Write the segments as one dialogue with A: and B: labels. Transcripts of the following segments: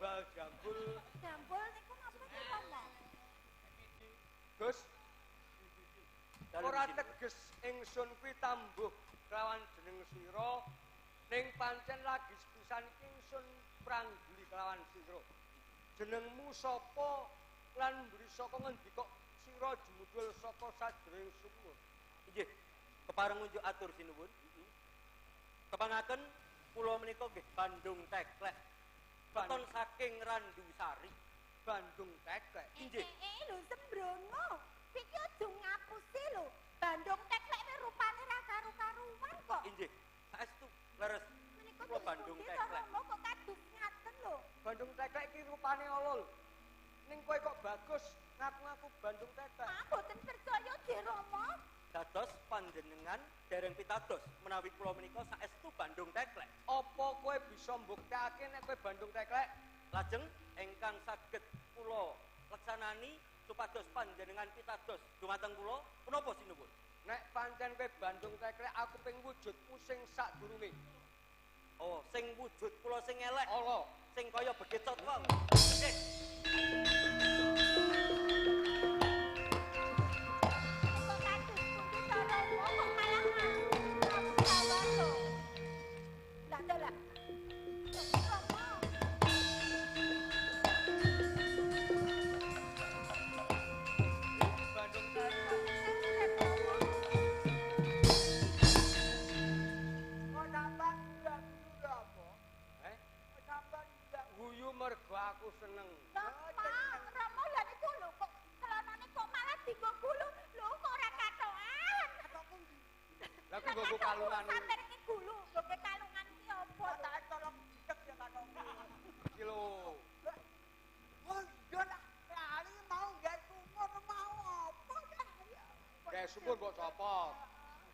A: Bal jambul
B: Jambul niku sih ngomong?
A: Gus ora teges ingsun kuwi tambuh kelawan jeneng sira ning pancen lagi sepisan iki ingsun prangguli kelawan sira. Jenengmu sapa lan mburi saka ngendi kok sira jumudul saka sajroning sumur.
C: Inggih. Kepareng unjuk atur sinuwun. Kepangaken kula menika nggih Bandung Teklek. Beton saking Randu Sari.
A: Bandung Teklek.
C: Inggih.
B: Eh, eh, lho sembrono. Iki aja ngapusi lho. Bandung teklek ne rupane ra karu-karuan kok.
C: Inggih. Saestu leres
B: Menika
C: Bandung Teklek.
B: Kok kadus ngaten lho.
A: Bandung Teklek iki rupane olol. Ning kowe kok bagus ngaku-ngaku Bandung Teklek.
B: Ah, boten percaya Di Romo.
C: Dados panjenengan dereng pitados menawi kula menika saestu Bandung Teklek.
A: Apa kowe bisa mbuktekake nek kowe Bandung Teklek?
C: Lajeng ingkang saged kula leksanani supados panjenengan pitados dumateng kula punapa sinuwun?
A: Nek pancen kowe Bandung Teklek aku ping wujudmu sing sadurunge.
C: Oh, sing wujud kula sing elek,
A: Allah.
C: sing kaya begecot wae.
A: Nggo kalungan iki.
B: Sampai iki gulu, nggo kalungan ki opo?
D: Kok tak tolong cek ya kan.
A: Iki lho.
D: Oh, iya lah. Lali mau gak sumur mau apa ya?
A: Kayak sumur mbok copot.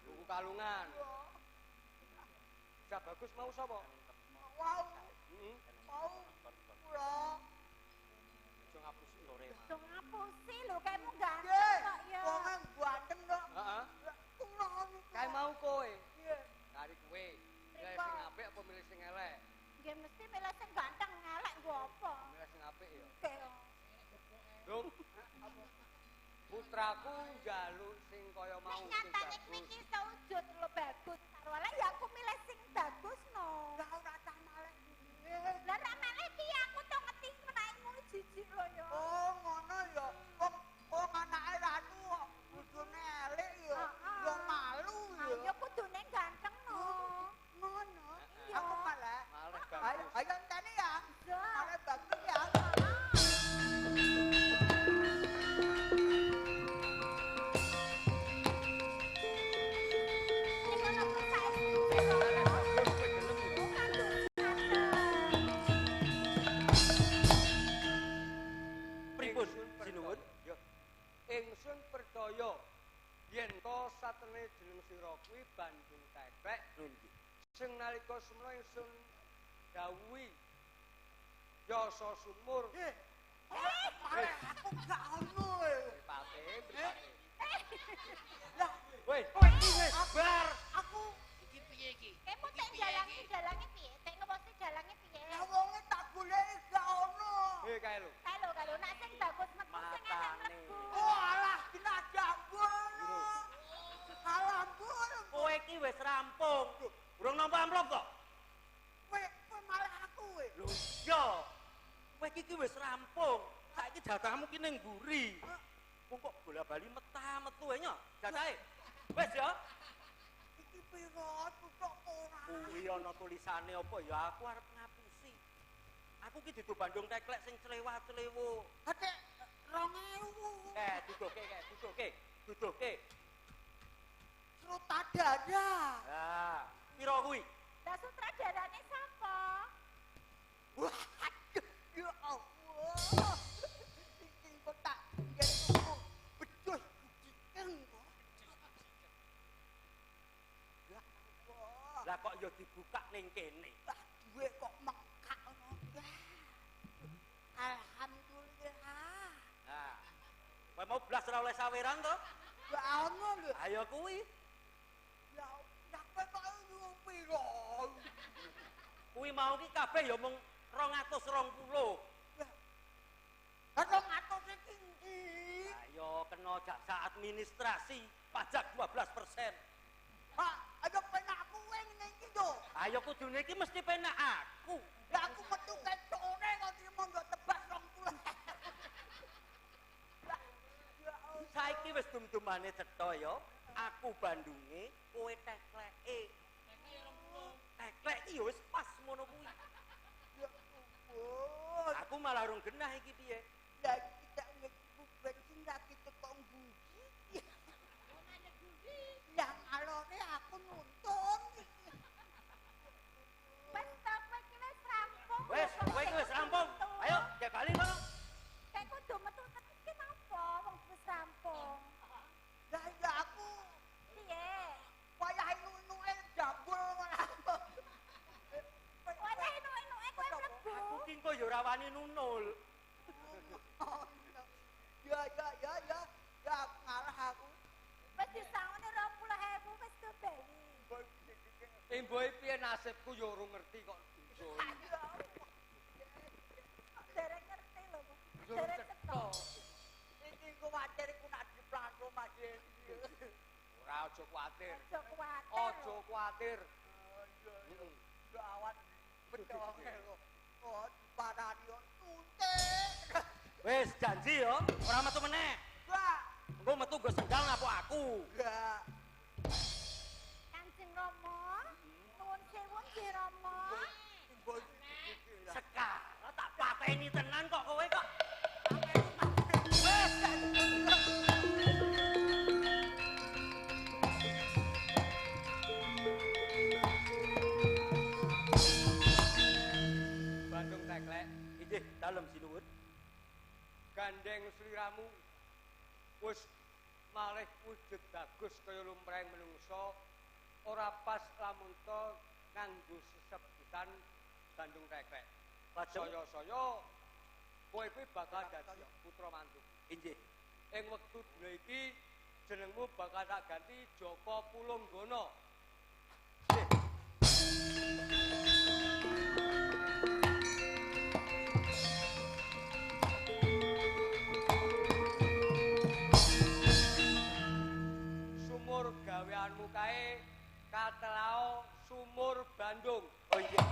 A: Tuku kalungan. Sak bagus mau sapa?
D: Wow,
A: Heeh.
D: mau kula.
A: Aja ngapusi.
C: sore.
B: Dong ngapusi lho, kayakmu ganteng
D: Nggih,
B: kok ya.
D: wong ganteng kok.
A: Heeh. Kae mau kowe.
D: Iya.
A: Cari kowe. Milih sing apik apa milih sing elek?
B: Nggih mesti milih sing ganteng ngelek nggo apa?
A: Milih sing apik ya.
B: Oke.
A: Dung. Putraku njaluk sing kaya mau
B: Nek
A: sing
B: nyatane kuwi
A: bagus.
B: ki sewujud lho bagus. Karo ya aku milih sing bagus no.
D: Lah ora tak malih.
B: Lah ra meleh ki aku
A: percaya yen to satene jeneng sira kuwi Bandung Teklek
C: Nggih.
A: sing nalika semana ingsun dawuhi Yasa sumur
D: Eh, malah aku gak ono e.
A: mripate mripate.
D: Lah,
C: Urung nampa amplop kok.
D: Kowe kowe malah aku e.
C: Lho iya. Kowe iki wis rampung. Saiki jatahmu ki ning mburi. Wong kok bola-bali metah metu ae nyok. Jatahe. Wis ya.
D: Iki piro tutuk ora.
C: Kuwi ana tulisane apa ya aku arep ngapusi. Aku ki dudu Bandung Teklek sing clewat-clewo.
D: Hate 2000.
C: Eh, duduhke kae, duduhke. Duduhke.
D: Sutradara.
C: Lah, piro kuwi?
B: Lah sutradarane sapa?
D: Wah, ya Allah. Iki kok tak yen tuku becus kucing kok. Ya Allah.
C: Lah kok ya dibuka ning kene.
D: Lah duwe kok mekak ngono. Ya. Alhamdulillah.
C: Nah. Kowe mau blas ora oleh saweran to?
D: Ya ono lho.
C: Ayo kuwi. Kuwi mau ki kabeh ya mung 220.
D: Kadang atus iki ndi?
C: Ayo kena jasa administrasi pajak 12%.
D: Pak, ada penak aku ngene iki yo.
C: Ayo kudune iki mesti penak aku.
D: Lah aku metu kae sore kok trimo nggo tebas 20. Lah, ya Allah.
C: Saiki wis dum-dumane cetha ya. Aku Bandunge, kowe tekleke. Teklek iki wis pas ngono kuwi.
D: Ya ampun.
C: Aku malah urung genah iki piye.
D: Lah
C: ora wani nunul.
D: Ya ya ya ya. Ya ngalah aku.
B: Wis disangone 20.000 wis kebeli.
A: Emboe piye nasibku ya urung ngerti kok.
B: Derek ngerti lho.
A: Yo
B: Derek
A: cetha.
B: cetha.
D: Iki kuwatir ku nak diplanto Mas Dendi.
A: Ora aja kuwatir.
B: Aja kuwatir.
A: Aja kuwatir.
D: Heeh. Ya awan bedoke kok.
C: Wis janji ya, ora metu meneh.
D: Enggak.
C: Engko metu go sendal ngapok aku.
D: Enggak.
B: Kanjeng Rama. Nuwun sewu Nggih Rama.
C: Sekarang tak pateni tenan kok kowe kok.
A: Wis malih wujud bagus kaya lumrahing menungso ora pas lamun to nganggo sesebutan Bandung.
C: Lajeng
A: Saya-saya kowe kuwi bakal dadi putra mantu.
C: injih.
A: Ing wektu dina iki jenengmu bakal tak ganti Joko Pulunggono.
C: Injih.
A: Kae Katelao Sumur Bandung.
C: Oh injih.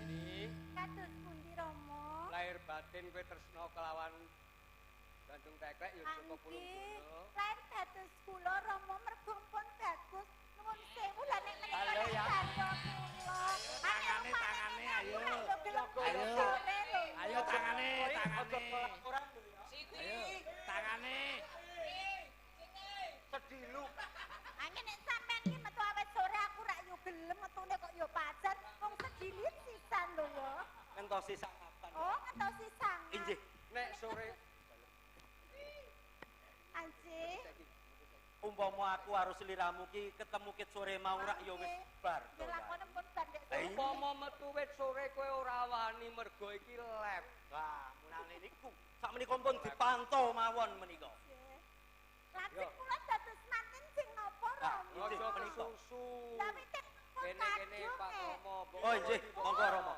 A: Ini
B: Kados pundi Rama?
A: lahir batin kowe tresna kelawan Bandung Teklek ya Joko
B: Anggi,
E: tangane, tangane.
C: Orang dulu ya.
E: Ayo, tangane.
C: Sedilu.
B: Angin nek sampean iki metu awet sore aku rak yo gelem metune kok yo pacar. Wong segilit sisan lho ya.
C: Entosi sangapan.
B: Oh, ngetos sisang.
C: Injih.
A: Nek sore
B: Anji.
C: Umpama aku harus liramu ki ketemu kit sore mau rak ya wis bar.
B: Yo lakone
A: umpama metu wit sore kowe ora wani mergo iki lep.
C: Wah, menane niku. Sak menika pun dipantau mawon menika.
B: Lajeng
A: Yo.
B: kula dados manten sing napa
C: Ah,
B: Rama?
A: Aja
C: menika.
A: susu.
B: Tapi
A: Kene-kene Pak Romo.
C: Oh injih, monggo Romo.